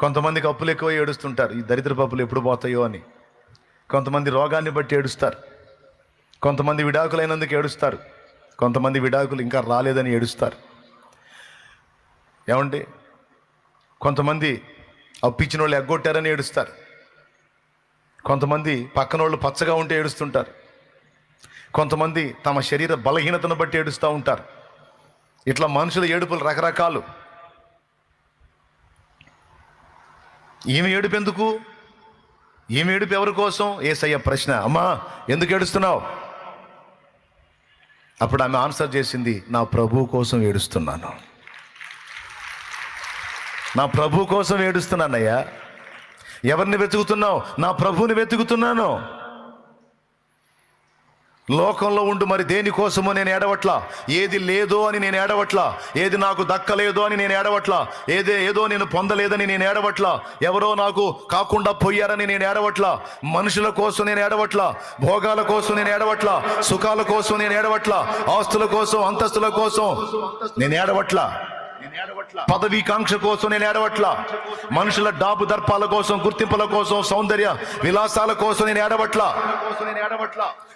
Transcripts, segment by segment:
కొంతమందికి అప్పులు ఎక్కువ ఏడుస్తుంటారు. ఈ దరిద్ర పప్పులు ఎప్పుడు పోతాయో అని. కొంతమంది రోగాన్ని బట్టి ఏడుస్తారు. కొంతమంది విడాకులైనందుకు ఏడుస్తారు. కొంతమంది విడాకులు ఇంకా రాలేదని ఏడుస్తారు. ఏమండి? కొంతమంది అప్పిచ్చిన వాళ్ళు ఎగ్గొట్టారని ఏడుస్తారు. కొంతమంది పక్కన వాళ్ళు పచ్చగా ఉంటే ఏడుస్తుంటారు. కొంతమంది తమ శరీర బలహీనతను బట్టి ఏడుస్తూ ఉంటారు. ఇట్లా మనుషుల ఏడుపులు రకరకాలు. ఈమె ఏడుపు ఎందుకు? ఈమె ఏడుపు ఎవరి కోసం? ఏసయ్య ప్రశ్న. అమ్మా ఎందుకు ఏడుస్తున్నావు? అప్పుడు ఆమె ఆన్సర్ చేసింది నా ప్రభు కోసం ఏడుస్తున్నాను. నా ప్రభు కోసం ఏడుస్తున్నానయ్యా. ఎవరిని వెతుకుతున్నావు? నా ప్రభువుని వెతుకుతున్నాను. లోకంలో ఉండు మరి దేనికోసమో నేను ఏడవట్లా? ఏది లేదో అని నేను ఏడవట్లా? ఏది నాకు దక్కలేదో అని నేను ఏడవట్లా? ఏదే ఏదో నేను పొందలేదని నేను ఏడవట్లా? ఎవరో నాకు కాకుండా పోయారని నేను ఏడవట్లా? మనుషుల కోసం నేను ఏడవట్లా? భోగాల కోసం నేను ఏడవట్లా? సుఖాల కోసం నేను ఏడవట్లా? ఆస్తుల కోసం అంతస్తుల కోసం నేను ఏడవట్లా? పదవీకాంక్ష కోసం నేను ఏడవట్లా? మనుషుల డాబు దర్పాల కోసం గుర్తింపుల కోసం సౌందర్య విలాసాల కోసం నేను ఏడవట్లా?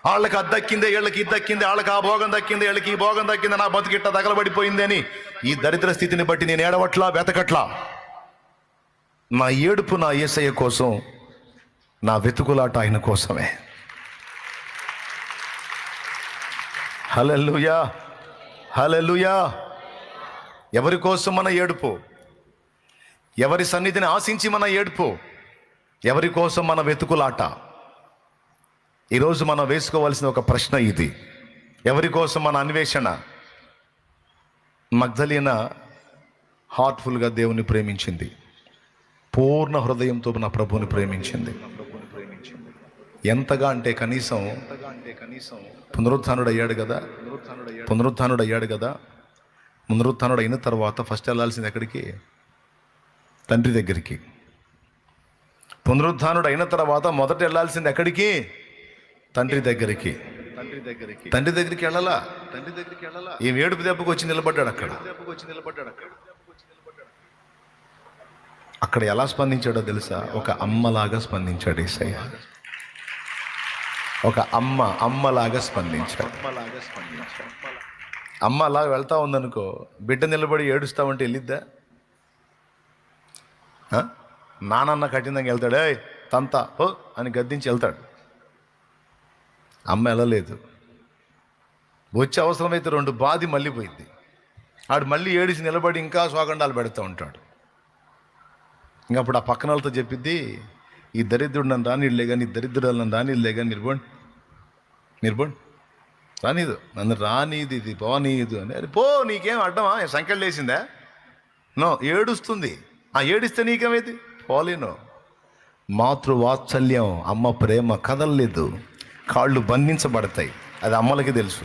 వాళ్ళకి అది దక్కిందే వీళ్ళకి ఇది దక్కింది వాళ్ళకి ఆ భోగం దక్కింది వీళ్ళకి ఈ భోగం దక్కింది నా బతికిట్ట తగలబడిపోయింది అని ఈ దరిద్ర స్థితిని బట్టి నేను ఏడవట్లా వెతకట్లా? నా ఏడుపు నా ఏసయ్య కోసం నా వెతుకులాట ఆయన కోసమే. Hello hallelujah! ఎవరి కోసం మన ఏడుపు? ఎవరి సన్నిధిని ఆశించి మన ఏడుపు? ఎవరి కోసం మన వెతుకులాట? ఈరోజు మనం వేసుకోవాల్సిన ఒక ప్రశ్న ఇది. ఎవరి కోసం మన అన్వేషణ? మగ్ధలీన హార్ట్ఫుల్గా దేవుని ప్రేమించింది. పూర్ణ హృదయంతో నా ప్రభువుని ప్రేమించింది. ఎంతగా అంటే కనీసం పునరుత్థానుడు అయ్యాడు కదా? పునరుత్థానుడు అయ్యాడు కదా? పునరుత్థానుడు అయిన తర్వాత ఫస్ట్ వెళ్ళాల్సింది ఎక్కడికి? తండ్రి దగ్గరికి. పునరుత్థానుడు అయిన తర్వాత మొదట వెళ్ళాల్సింది ఎక్కడికి? తండ్రి దగ్గరికి. తండ్రి దగ్గరికి. తండ్రి దగ్గరికి వెళ్ళాలా? తండ్రి దగ్గరికి వెళ్ళాలా? ఈ ఏడుపు దెబ్బకు వచ్చి నిలబడ్డాడు అక్కడ. వచ్చి నిలబడ్డాడు అక్కడ. అక్కడ ఎలా స్పందించాడో తెలుసా? ఒక అమ్మలాగా స్పందించాడు ఈసయ్య ఒక అమ్మ అమ్మలాగా స్పందించాడు. అమ్మలాగా స్పందించాడు. అమ్మ అలా వెళ్తా ఉందనుకో బిడ్డ నిలబడి ఏడుస్తా ఉంటే వెళ్ళిద్దా? నానన్న కఠినంగా వెళ్తాడు ఏ తంత ఓ అని గద్దించి వెళ్తాడు. అమ్మ వెళ్ళలేదు. వచ్చే అవసరమైతే రెండు బాధి మళ్ళీ పోయింది ఆడు మళ్ళీ ఏడిసి నిలబడి ఇంకా స్వాగండాలు పెడతా ఉంటాడు. ఇంకా అప్పుడు ఆ పక్కన వాళ్ళతో చెప్పిద్ది ఈ దరిద్రుడు నన్ను రానిలే కానీ ఈ దరిద్రుడు నన్ను రానిలే కానీ మీరు పోండి. రానీదు. నన్ను రానీది ఇది పోనీదు అని. అరే పో నీకేం అడ్డమా? సంఖ్యలు లేచిందా? నో ఏడుస్తుంది. ఆ ఏడిస్తే నీకేమైంది? పోలేను. మాతృవాత్సల్యం అమ్మ ప్రేమ కదలలేదు. కాళ్ళు బంధించబడతాయి. అది అమ్మలకి తెలుసు.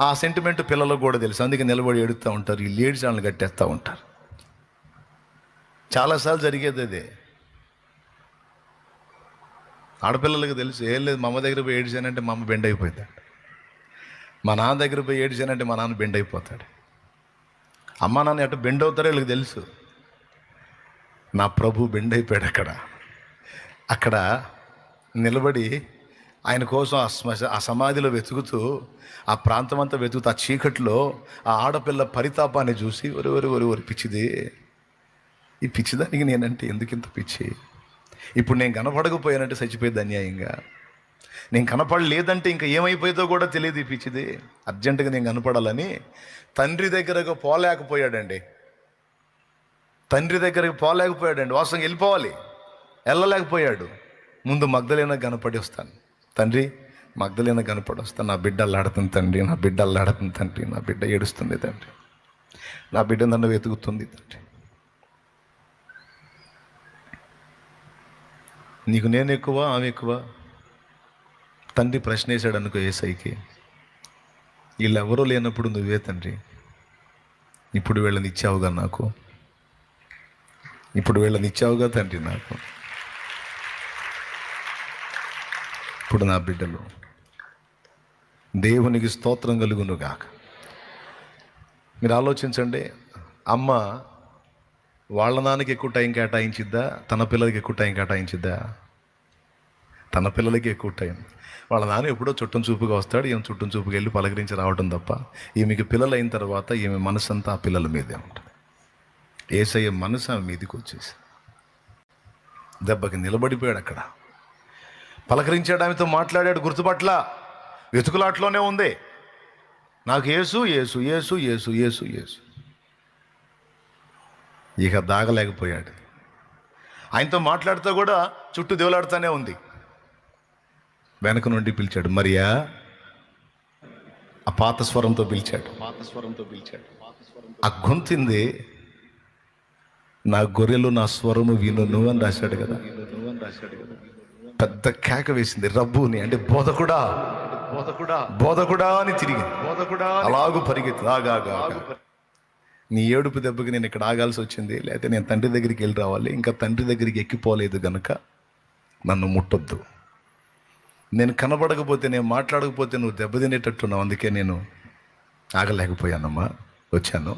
ఆ సెంటిమెంట్ పిల్లలకు కూడా తెలుసు. అందుకే నిలబడి ఏడుస్తూ ఉంటారు ఈ లేడీస్ వాళ్ళని కట్టేస్తూ ఉంటారు. చాలాసార్లు జరిగేది అదే. ఆడపిల్లలకు తెలుసు ఏం లేదు మా అమ్మ దగ్గర పోయి ఏడిచానంటే మా అమ్మ బెండ్ అయిపోతాడు మా నాన్న దగ్గర పోయి ఏడిచానంటే మా నాన్న బెండ్ అయిపోతాడు. అమ్మ నాన్న ఎటు బెండ్ అవుతారో వీళ్ళకి తెలుసు. నా ప్రభు బెండ్ అయిపోయాడు అక్కడ. అక్కడ నిలబడి ఆయన కోసం ఆ శ్మశ ఆ సమాధిలో వెతుకుతూ ఆ ప్రాంతం అంతా వెతుకుతూ ఆ చీకట్లో ఆ ఆడపిల్ల పరితాపాన్ని చూసి ఒరి ఒరి ఒరి ఒరి పిచ్చిది. ఈ పిచ్చిదానికి నేనంటే ఎందుకు ఇంత పిచ్చి? ఇప్పుడు నేను కనపడకపోయానంటే చచ్చిపోయేది అన్యాయంగా. నేను కనపడలేదంటే ఇంకా ఏమైపోయేదో కూడా తెలియదు పిచ్చిది. అర్జెంటుగా నేను కనపడాలని తండ్రి దగ్గరకు పోలేకపోయాడండి. తండ్రి దగ్గరకు పోలేకపోయాడండి. వాసం వెళ్ళిపోవాలి. వెళ్ళలేకపోయాడు. ముందు మగ్ధలేన కనపడి వస్తాను. తండ్రి మగ్ధలేన కనపడి వస్తాను. నా బిడ్డ అల్లాడుతుంది తండ్రి. నా బిడ్డ అల్లాడుతుంది తండ్రి. నా బిడ్డ ఏడుస్తుంది తండ్రి. నా బిడ్డ నన్ను వెతుకుతుంది తండ్రి. నీకు నేను ఎక్కువ ఆమె ఎక్కువ. తండ్రి ప్రశ్న వేశాడు అనుకో ఏసైకి. వీళ్ళు ఎవరూ లేనప్పుడు నువ్వే తండ్రి. ఇప్పుడు వీళ్ళని ఇచ్చావుగా నాకు. ఇప్పుడు వీళ్ళని ఇచ్చావుగా తండ్రి నాకు. ఇప్పుడు నా బిడ్డలు దేవునికి స్తోత్రం కలుగును గాక మీరు ఆలోచించండి అమ్మ వాళ్ళ నాన్నకి ఎక్కువ టైం కేటాయించిద్దా? తన పిల్లలకి ఎక్కువ టైం కేటాయించిద్దా? తన పిల్లలకి ఎక్కువ టైం. వాళ్ళ నాన్న ఎప్పుడో చుట్టం చూపుగా వస్తాడు ఈమె చుట్టం చూపుకి వెళ్ళి పలకరించి రావడం తప్ప ఈమెకి పిల్లలు అయిన తర్వాత ఈమె మనసు అంతా ఆ పిల్లల మీదే ఉంటుంది. ఏసయ్య మనసు ఆమె మీదకి వచ్చేసి దెబ్బకి నిలబడిపోయాడు అక్కడ. పలకరించాడు ఆమెతో మాట్లాడాడు గుర్తుపట్ల వెతుకులాట్లోనే ఉంది. నాకు ఏసు ఏసు ఏసు ఏసు ఏసు ఏసు ఇక దాగలేకపోయాడు. ఆయనతో మాట్లాడుతూ కూడా చుట్టూ దేవులాడుతూనే ఉంది. వెనక నుండి పిలిచాడు మరియా ఆ పాత స్వరంతో పిలిచాడు. పాత స్వరంతో పిలిచాడు ఆ గొంతింది నా గొర్రెలు నా స్వరము వినును అని రాశాడు కదా. పెద్ద కేక వేసింది రబ్బుని అంటే బోధకుడా బోధకుడా బోధకుడా అని తిరిగి బోధకుడా అలాగూ పరిగెత్తి ఆగాగా నీ ఏడుపు దెబ్బకి నేను ఇక్కడ ఆగాల్సి వచ్చింది లేకపోతే నేను తండ్రి దగ్గరికి వెళ్ళి రావాలి ఇంకా తండ్రి దగ్గరికి ఎక్కిపోలేదు గనుక నన్ను ముట్టొద్దు. నేను కనబడకపోతే నేను మాట్లాడకపోతే నువ్వు దెబ్బతినేటట్టున్నావు అందుకే నేను ఆగలేకపోయానమ్మా. వచ్చాను.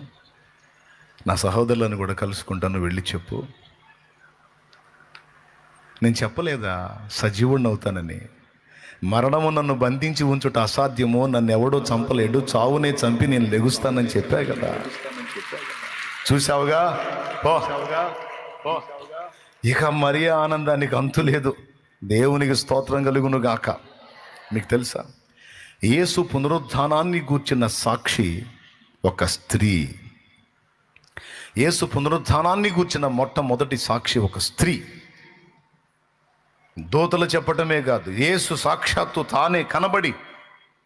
నా సహోదరులను కూడా కలుసుకుంటాను వెళ్ళి చెప్పు. నేను చెప్పలేదా? సజీవుడిని అవుతానని. మరణము నన్ను బంధించి ఉంచుట అసాధ్యమో నన్ను ఎవడో చంపలేడు చావునే చంపి నేను లెగుస్తానని చెప్పా కదా. చూసావుగా పో. ఇక మరీ ఆనందానికి అంతు లేదు. దేవునికి స్తోత్రం కలుగును గాక. మీకు తెలుసా? యేసు పునరుద్ధానాన్ని గూర్చిన సాక్షి ఒక స్త్రీ. యేసు పునరుద్ధానాన్ని గూర్చిన మొట్టమొదటి సాక్షి ఒక స్త్రీ. దోతలు చెప్పటమే కాదు యేసు సాక్షాత్తు తానే కనబడి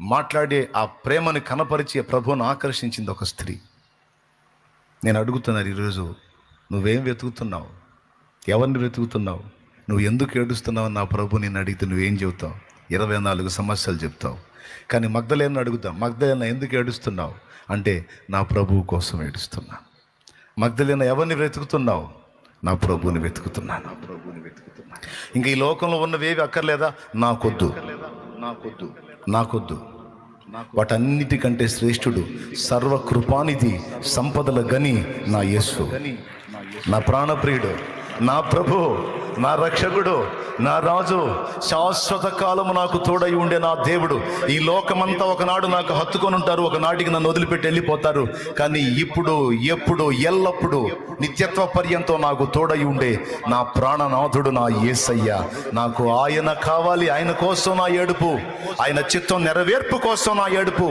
మాట్లాడే ఆ ప్రేమని కనపరిచే ప్రభువును ఆకర్షించింది ఒక స్త్రీ. నేను అడుగుతున్నాను ఈరోజు నువ్వేం వెతుకుతున్నావు? ఎవరిని వెతుకుతున్నావు? నువ్వు ఎందుకు ఏడుస్తున్నావు నా ప్రభు నేను అడిగితే నువ్వేం చెబుతావు? ఇరవై నాలుగు సమస్యలు చెప్తావు. కానీ మగ్ధలేని అడుగుతావు మగ్ధలేన ఎందుకు ఏడుస్తున్నావు? అంటే నా ప్రభువు కోసం ఏడుస్తున్నా. మగ్ధలేన ఎవరిని వెతుకుతున్నావు? నా ప్రభువుని వెతుకుతున్నా నా ప్రభువుని వెతుకుతున్నా ఇంకా ఈ లోకంలో ఉన్నవేవి అక్కర్లేదా? నాకొద్దు. నాకొద్దు. నాకొద్దు. వాటన్నిటికంటే శ్రేష్ఠుడు సర్వకృపానిధి సంపదల గని నా యేసు. నా ప్రాణప్రియుడు నా ప్రభు. నా రక్షకుడు నా రాజు శాశ్వత కాలము నాకు తోడై ఉండే నా దేవుడు. ఈ లోకమంతా ఒకనాడు నాకు హత్తుకొని ఉంటారు ఒకనాటికి నన్ను వదిలిపెట్టి వెళ్ళిపోతారు. కానీ ఇప్పుడు ఎప్పుడు ఎల్లప్పుడు నిత్యత్వ పర్యంతో నాకు తోడై ఉండే నా ప్రాణనాథుడు నా యేసయ్య నాకు ఆయన కావాలి ఆయన కోసం నా ఏడుపు. ఆయన చిత్తం నెరవేర్పు కోసం నా ఏడుపు.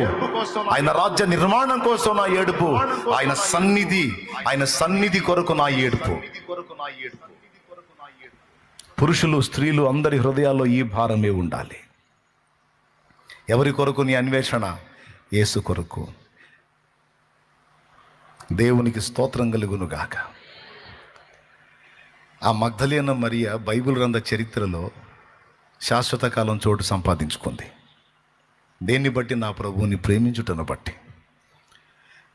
ఆయన రాజ్య నిర్మాణం కోసం నా ఏడుపు. ఆయన సన్నిధి ఆయన సన్నిధి కొరకు నా ఏడుపు. పురుషులు స్త్రీలు అందరి హృదయాల్లో ఈ భారమే ఉండాలి. ఎవరి కొరకు నీ అన్వేషణ? యేసు కొరకు. దేవునికి స్తోత్రం కలుగును గాక ఆ మగ్ధలేన మరియ బైబిల్ గ్రంథ చరిత్రలో శాశ్వత కాలం చోటు సంపాదించుకుంది. దేన్ని బట్టి? నా ప్రభువుని ప్రేమించుటను బట్టి.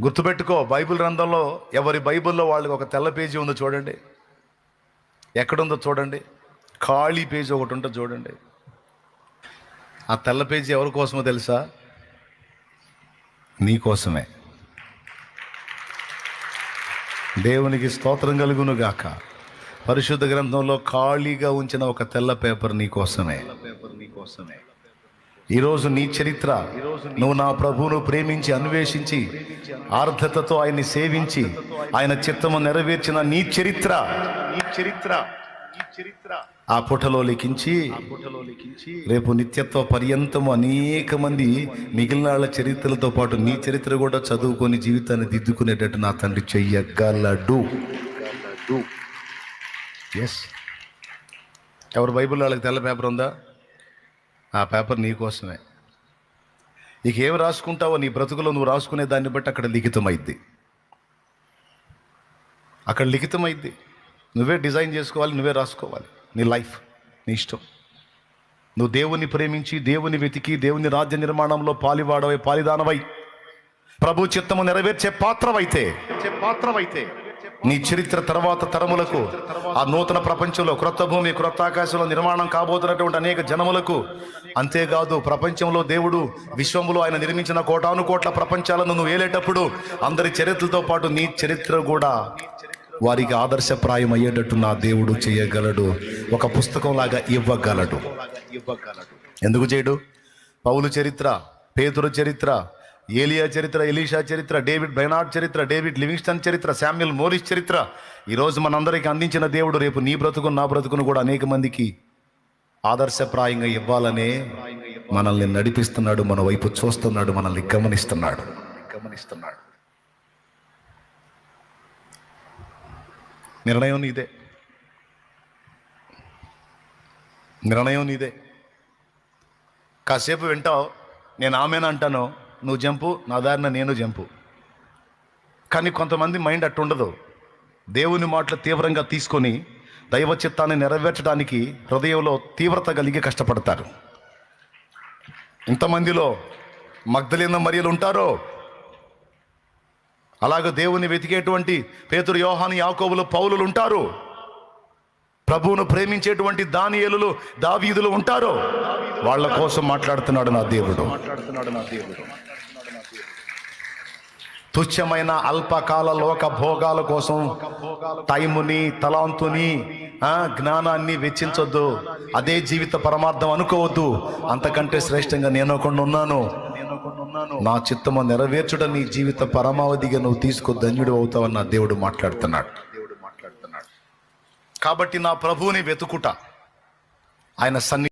గుర్తుపెట్టుకో బైబిల్ గ్రంథంలో ఎవరి బైబిల్లో వాళ్ళకి ఒక తెల్ల పేజీ ఉందో చూడండి. ఎక్కడుందో చూడండి. ఖాళీ పేజీ ఒకటి ఉంటుంది చూడండి. ఆ తెల్ల పేజీ ఎవరి కోసమో తెలుసా? నీ కోసమే. దేవునికి స్తోత్రం కలుగును గాక. పరిశుద్ధ గ్రంథంలో ఖాళీగా ఉంచిన ఒక తెల్ల పేపర్ నీ కోసమే. పేపర్ నీ కోసమే ఈరోజు నీ చరిత్ర. నువ్వు నా ప్రభువును ప్రేమించి అన్వేషించి ఆర్ధతతో ఆయన్ని సేవించి ఆయన చిత్తము నెరవేర్చిన నీ చరిత్ర నీ చరిత్ర. ఆ పుటలో లిఖించి రేపు నిత్యత్వ పర్యంతము అనేక మంది మిగిలిన వాళ్ళ చరిత్రలతో పాటు నీ చరిత్ర కూడా చదువుకొని జీవితాన్ని దిద్దుకునేటట్టు నా తండ్రి చెయ్యగలడు. ఎస్ ఎవరు బైబిల్ వాళ్ళకి తెల్ల పేపర్ ఉందా? ఆ పేపర్ నీ కోసమే. ఇక ఏం రాసుకుంటావో నీ బ్రతుకులో నువ్వు రాసుకునే దాన్ని బట్టి అక్కడ లిఖితమైద్ది. అక్కడ లిఖితమైద్ది. నువ్వే డిజైన్ చేసుకోవాలి నువ్వే రాసుకోవాలి. నీ లైఫ్ నీ ఇష్టం. నువ్వు దేవుని ప్రేమించి దేవుని వెతికి దేవుని రాజ్య నిర్మాణంలో పాలివాడవై పాలిదానవై ప్రభు చిత్తము నెరవేర్చే పాత్రవైతే పాత్రవైతే నీ చరిత్ర తర్వాత తరములకు ఆ నూతన ప్రపంచంలో క్రొత్త భూమి క్రొత్త ఆకాశంలో నిర్మాణం కాబోతున్నటువంటి అనేక జనములకు అంతేకాదు ప్రపంచంలో దేవుడు విశ్వములో ఆయన నిర్మించిన కోటాను కోట్ల ప్రపంచాలను నువ్వు వేలేటప్పుడు అందరి చరిత్రలతో పాటు నీ చరిత్ర కూడా వారికి ఆదర్శప్రాయం అయ్యేటట్టు నా దేవుడు చేయగలడు. ఒక పుస్తకంలాగా ఇవ్వగలడు. ఇవ్వగలడు ఎందుకు చేయడు? పౌలు చరిత్ర పేతురు చరిత్ర ఏలియా చరిత్ర ఎలీషా చరిత్ర డేవిడ్ బెనాడ్ చరిత్ర డేవిడ్ లివింగ్స్టన్ చరిత్ర శామ్యుల్ మోరిస్ చరిత్ర. ఈరోజు మనందరికీ అందించిన దేవుడు రేపు నీ బ్రతుకును నా బ్రతుకును కూడా అనేక మందికి ఆదర్శప్రాయంగా ఇవ్వాలనే మనల్ని నడిపిస్తున్నాడు మన వైపు చూస్తున్నాడు మనల్ని గమనిస్తున్నాడు గమనిస్తున్నాడు. నిర్ణయం నీదే. నిర్ణయం నీదే. కాసేపు వింటావు నేను ఆమెను అంటాను నువ్వు జంపు నా దారిన నేను జంపు. కానీ కొంతమంది మైండ్ అట్టుండదు. దేవుని మాటలు తీవ్రంగా తీసుకొని దైవ చిత్తాన్ని నెరవేర్చడానికి హృదయంలో తీవ్రత కలిగి కష్టపడతారు. ఇంతమందిలో మగ్ధలేన మరియలు ఉంటారో అలాగే దేవుని వెతికేటువంటి పేతురు యోహాను యాకోబులు పౌలులు ఉంటారు. ప్రభువును ప్రేమించేటువంటి దానియేలులు దావీదులు ఉంటారో. వాళ్ళ కోసం మాట్లాడుతున్నాడు నా దేవుడు. తుచ్చమైన అల్పకాల లోక భోగాల కోసం టైముని తలాంతుని జ్ఞానాన్ని వెచ్చించొద్దు. అదే జీవిత పరమార్థం అనుకోవద్దు. అంతకంటే శ్రేష్టంగా నేను ఒకడు ఉన్నాను. నా చిత్తము నెరవేర్చుట నీ జీవిత పరమావధిగా నువ్వు తీసుకో ధన్యుడు అవుతావని నా దేవుడు మాట్లాడుతున్నాడు. దేవుడు మాట్లాడుతున్నాడు. కాబట్టి నా ప్రభువుని వెతుకుట. ఆయన సన్ని